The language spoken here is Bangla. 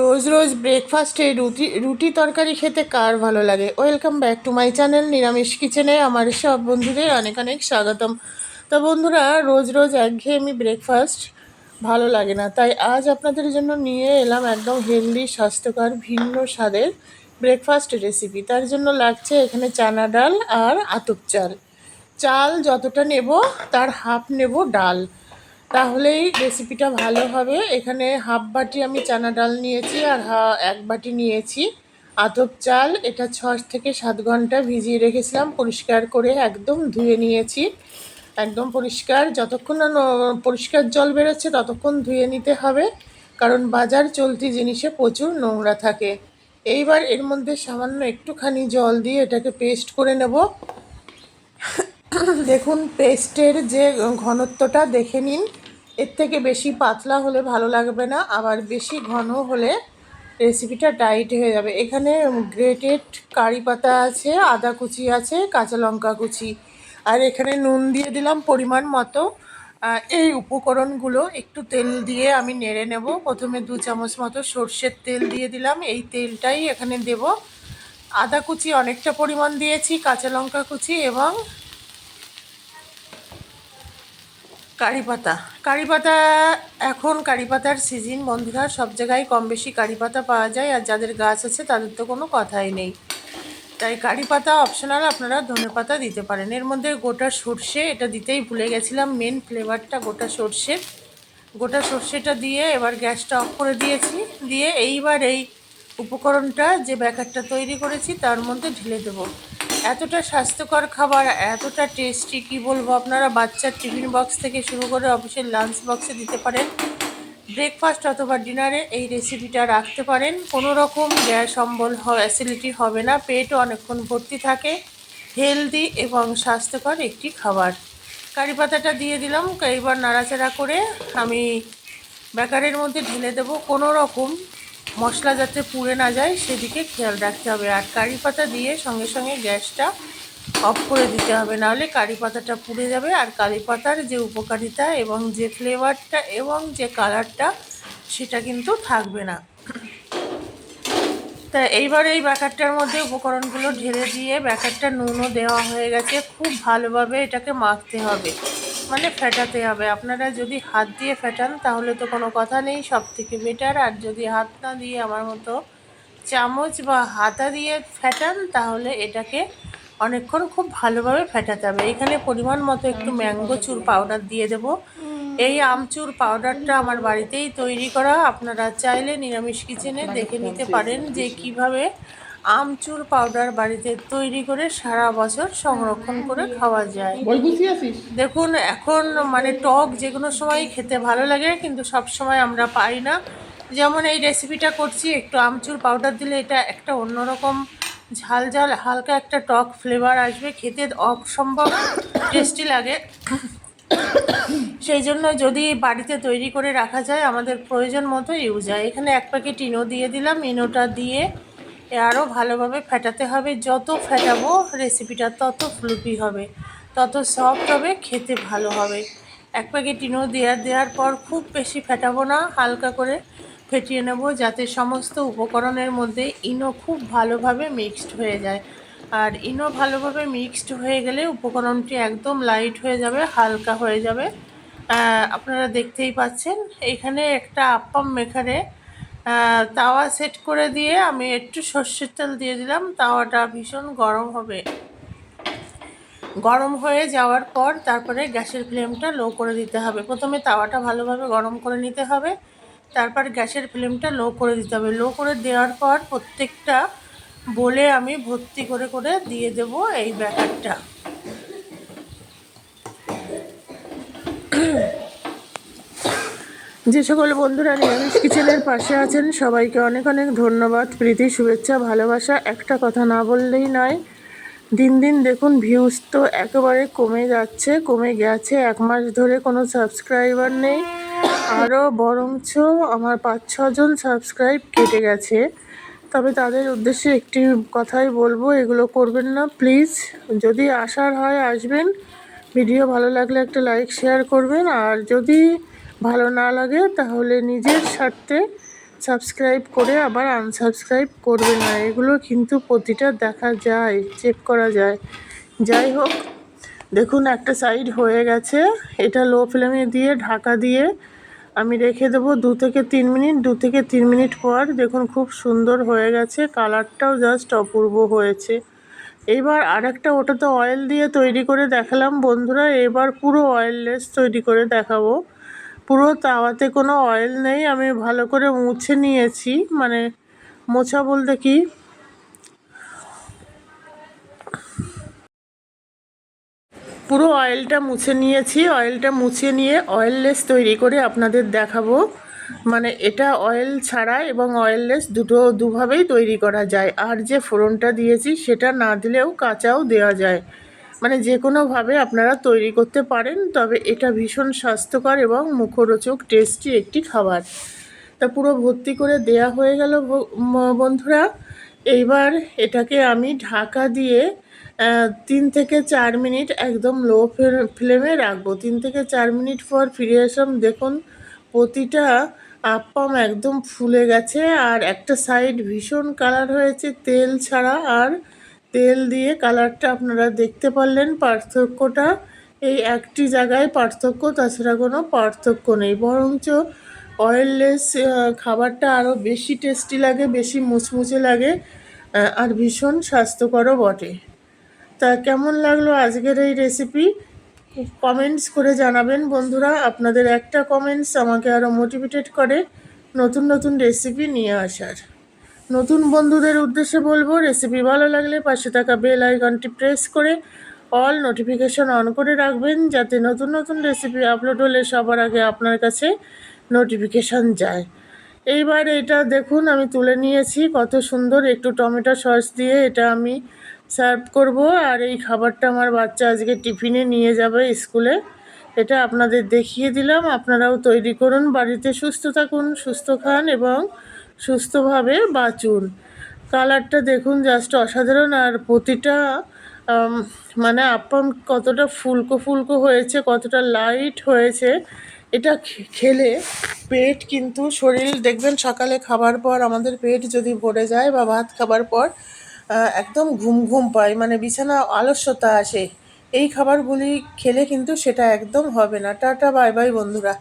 রোজ রোজ ব্রেকফাস্টে রুটি রুটি তরকারি খেতে কার ভালো লাগে? Welcome back to my channel নিরামিষ কিচেনে আমার সব বন্ধুদের অনেক অনেক স্বাগতম। তো বন্ধুরা, রোজ রোজ একঘেয়েমি ব্রেকফাস্ট ভালো লাগে না। তাই আজ আপনাদের জন্য নিয়ে এলাম একদম হেলদি স্বাস্থ্যকর, ভিন্ন স্বাদের ব্রেকফাস্ট রেসিপি তার জন্য লাগছে এখানে চানা ডাল আর আতপ চাল। চাল যতটা নেব, তার হাফ নেব ডাল। তাহলেই রেসিপিটা ভালো হবে। এখানে হাফ বাটি আমি চানা ডাল নিয়েছি আর এক বাটি নিয়েছি। আতপ চাল, এটা ছ থেকে সাত ঘণ্টা ভিজিয়ে রেখেছিলাম, পরিষ্কার করে একদম ধুয়ে নিয়েছি। একদম পরিষ্কার, যতক্ষণ ন- পরিষ্কার জল বেরোচ্ছে ততক্ষণ ধুয়ে নিতে হবে, কারণ বাজার চলতি জিনিসে প্রচুর নোংরা থাকে। এইবার এর মধ্যে সামান্য একটুখানি জল দিয়ে এটাকে পেস্ট করে নেব। দেখুন পেস্টের যে ঘনত্বটা দেখে নিন। এর থেকে বেশি পাতলা হলে ভালো লাগবে না, আবার বেশি ঘন হলে রেসিপিটা টাইট হয়ে যাবে। এখানে গ্রেটেড কারি পাতা আছে, আদা কুচি আছে, কাঁচা লঙ্কা কুচি। আর এখানে নুন দিয়ে দিলাম পরিমাণ মতো। এই উপকরণগুলো একটু তেল দিয়ে আমি নেড়ে নেব। প্রথমে দু চামচ মতো সর্ষের তেল দিয়ে দিলাম। এই তেলটাই এখানে দেব। আদা কুচি অনেকটা পরিমাণ দিয়েছি, কাঁচা লঙ্কা কুচি এবং কারি পাতা কারি পাতা এখন কারি পাতার সিজন বন্ধুরা সব জায়গায় কম বেশি কারি পাতা পাওয়া যায় আর যাদের গাছ আছে তাদের তো কোনো কথাই নেই। তাই কারি পাতা অপশনাল আপনারা ধনে পাতা দিতে পারেন। এর মধ্যে গোটা সর্ষে, এটা দিতেই ভুলে গেছিলাম মেন ফ্লেভারটা গোটা সর্ষে। গোটা সর্ষেটা দিয়ে এবার গ্যাসটা অফ করে দিয়েছি, দিয়ে এইবার এই উপকরণটা যে ব্যাকারটা তৈরি করেছি তার মধ্যে ঢেলে দেবো। এতটা স্বাস্থ্যকর খাবার, এতটা টেস্টি কি বলব আপনারা, বাচ্চার টিফিন বক্স থেকে শুরু করে অফিসের লাঞ্চ বক্সে দিতে পারেন। ব্রেকফাস্ট অথবা ডিনারে এই রেসিপিটা রাখতে পারেন। কোনো রকম গ্যাস, অম্বল অ্যাসিডিটি হবে না, পেটও অনেকক্ষণ ভর্তি থাকে হেলদি এবং স্বাস্থ্যকর একটি খাবার। কারি পাতাটা দিয়ে দিলাম, এইবার নাড়াচাড়া করে আমি ব্যাকারের মধ্যে ঢেলে দেবো। কোনো রকম মশলা যাতে পুড়ে না যায়, সেদিকে খেয়াল রাখতে হবে। আর কারি পাতা দিয়ে সঙ্গে সঙ্গে গ্যাসটা অফ করে দিতে হবে। নাহলে কারি পাতাটা পুড়ে যাবে। আর কারি পাতার যে উপকারিতা এবং যে ফ্লেভারটা এবং যে কালারটা, সেটা কিন্তু থাকবে না। তা এইবার এই ব্যাকারটার মধ্যে উপকরণগুলো ঢেলে দিয়ে ব্যাকারটা নুনও দেওয়া হয়ে গেছে। খুব ভালোভাবে এটাকে মাখতে হবে। মানে ফেটাতে হবে। আপনারা যদি হাত দিয়ে ফেটান, তাহলে তো কোনো কথা নেই সব থেকে বেটার আর যদি হাত না দিয়ে আমার মতো চামচ বা হাতা দিয়ে ফেটান, তাহলে এটাকে অনেকক্ষণ খুব ভালোভাবে ফেটাতে হবে। এখানে পরিমাণ মতো একটু ম্যাঙ্গো চুর পাউডার দিয়ে দেবো। এই আমচুর পাউডারটা আমার বাড়িতেই তৈরি করা। আপনারা চাইলে নিরামিষ কিচেনে দেখে নিতে পারেন যে কীভাবে আমচুর পাউডার বাড়িতে তৈরি করে সারা বছর সংরক্ষণ করে খাওয়া যায়। দেখুন এখন মানে টক যে কোনো সময় খেতে ভালো লাগে কিন্তু সব সময় আমরা পাই না। যেমন এই রেসিপিটা করছি একটু আমচুর পাউডার দিলে এটা একটা অন্যরকম ঝাল ঝাল হালকা একটা টক ফ্লেভার আসবে খেতে অসম্ভব টেস্টি লাগে। সেই জন্য যদি বাড়িতে তৈরি করে রাখা যায় আমাদের প্রয়োজন মতো ইউজ হয়। এখানে এক প্যাকেট ইনো দিয়ে দিলাম। ইনোটা দিয়ে আরও ভালোভাবে ফেটাতে হবে। যত ফেটাবো রেসিপিটা তত ফ্লুপি হবে, তত সফট হবে, খেতে ভালো হবে। এক প্যাকেট ইনো দেওয়ার দেওয়ার পর খুব বেশি ফেটাবো না, হালকা করে ফেটিয়ে নেব যাতে সমস্ত উপকরণের মধ্যে ইনো খুব ভালোভাবে মিক্সড হয়ে যায়। আর ইনো ভালোভাবে মিক্সড হয়ে গেলে উপকরণটি একদম লাইট হয়ে যাবে, হালকা হয়ে যাবে। আপনারা দেখতেই পাচ্ছেন, এখানে একটা আপ্পাম মেখারে তাওয়া সেট করে দিয়ে আমি একটু সর্ষের তেল দিয়ে দিলাম। তাওয়াটা ভীষণ গরম হবে। গরম হয়ে যাওয়ার পর তারপরে গ্যাসের ফ্লেমটা লো করে দিতে হবে। প্রথমে তাওয়াটা ভালোভাবে গরম করে নিতে হবে। তারপর গ্যাসের ফ্লেমটা লো করে দিতে হবে। লো করে দেওয়ার পর প্রত্যেকটা বলে আমি ভর্তি করে করে দিয়ে দেব এই ব্যাটারটা। যে সকল বন্ধুরা নিরামিষ কিচেনের পাশে আছেন, সবাইকে অনেক অনেক ধন্যবাদ। প্রীতি, শুভেচ্ছা, ভালোবাসা, একটা কথা না বললেই নয়। দিন দিন দেখুন ভিউজ তো একেবারে কমে যাচ্ছে, কমে গেছে। এক মাস ধরে কোনো সাবস্ক্রাইবার নেই। আরও বরঞ্চ আমার পাঁচ ছজন সাবস্ক্রাইব কেটে গেছে। তবে তাদের উদ্দেশ্যে একটি কথাই বলব, এগুলো করবেন না প্লিজ যদি আসার হয় আসবেন। ভিডিও ভালো লাগলে একটা লাইক শেয়ার করবেন। আর যদি ভালো না লাগে, তাহলে নিজের স্বার্থে সাবস্ক্রাইব করে আবার আনসাবস্ক্রাইব করবে না। এগুলো কিন্তু প্রতিটা দেখা যায় চেক করা যায়। যাই হোক, দেখুন একটা সাইড হয়ে গেছে। এটা লো ফ্লেমে দিয়ে, ঢাকা দিয়ে আমি রেখে দেবো দু থেকে তিন মিনিট। দু থেকে তিন মিনিট পর দেখুন খুব সুন্দর হয়ে গেছে। কালারটাও জাস্ট অপূর্ব হয়েছে। এবার আরেকটা ওটা তো অয়েল দিয়ে তৈরি করে দেখালাম। বন্ধুরা, এবার পুরো অয়েললেস তৈরি করে দেখাবো। পুরো তাওয়াতে কোনো অয়েল নেই, আমি ভালো করে মুছে নিয়েছি। মানে মোছা বলতে কি? পুরো অয়েলটা মুছে নিয়েছি অয়েলটা মুছে নিয়ে অয়েললেস তৈরি করে আপনাদের দেখাবো। মানে এটা অয়েল ছাড়া এবং অয়েললেস দুটো দুভাবেই তৈরি করা যায়। আর যে ফোড়নটা দিয়েছি, সেটা না দিলেও কাঁচাও দেওয়া যায়। মানে যে কোনোভাবে আপনারা তৈরি করতে পারেন, তবে এটা ভীষণ স্বাস্থ্যকর এবং মুখরোচক টেস্টি একটি খাবার। তা পুরো ভর্তি করে দেয়া হয়ে গেল বন্ধুরা। এইবার এটাকে আমি ঢাকা দিয়ে তিন থেকে চার মিনিট একদম লো ফ্লেমে রাখব। তিন থেকে চার মিনিট পর ফিরে আসলাম দেখুন, প্রতিটা আপ্পাম একদম ফুলে গেছে। আর একটা সাইড ভীষণ কালার হয়েছে তেল ছাড়া। আর তেল দিয়ে কালারটা আপনারা দেখতে পারলেন, পার্থক্যটা এই একটি জায়গায় পার্থক্য, তাছাড়া কোনো পার্থক্য নেই। বরঞ্চ অয়েললেস খাবারটা আরও বেশি টেস্টি লাগে, বেশি মুচমুচে লাগে আর ভীষণ স্বাস্থ্যকরও বটে। তা কেমন লাগল আজকের এই রেসিপি কমেন্টস করে জানাবেন বন্ধুরা। আপনাদের একটা কমেন্টস আমাকে আরও মোটিভেটেড করে নতুন নতুন রেসিপি নিয়ে আসার। নতুন বন্ধুদের উদ্দেশ্যে বলব রেসিপি ভালো লাগলে পাশে থাকা বেল আইকনটি প্রেস করে অল নোটিফিকেশন অন করে রাখবেন, যাতে নতুন নতুন রেসিপি আপলোড হলে সবার আগে আপনার কাছে নোটিফিকেশান যায়। এইবার এটা দেখুন, আমি তুলে নিয়েছি, কত সুন্দর একটু টমেটো সস দিয়ে এটা আমি সার্ভ করব, আর এই খাবারটা আমার বাচ্চা আজকে টিফিনে নিয়ে যাবে স্কুলে এটা আপনাদের দেখিয়ে দিলাম, আপনারাও তৈরি করুন, বাড়িতে সুস্থ থাকুন, সুস্থ খান এবং সুস্থভাবে বাঁচুন। কালারটা দেখুন জাস্ট অসাধারণ আর প্রতিটা মানে আপ্পাম কতটা ফুলকো ফুলকো হয়েছে, কতটা লাইট হয়েছে, এটা খেলে পেট কিন্তু শরীর, দেখবেন সকালে খাবার পর আমাদের পেট যদি ভরে যায় বা ভাত খাবার পর একদম ঘুম ঘুম পায় মানে বিছানা আলস্যতা আসে। এই খাবারগুলি খেলে কিন্তু সেটা একদম হবে না। টাটা বাই বাই বন্ধুরা।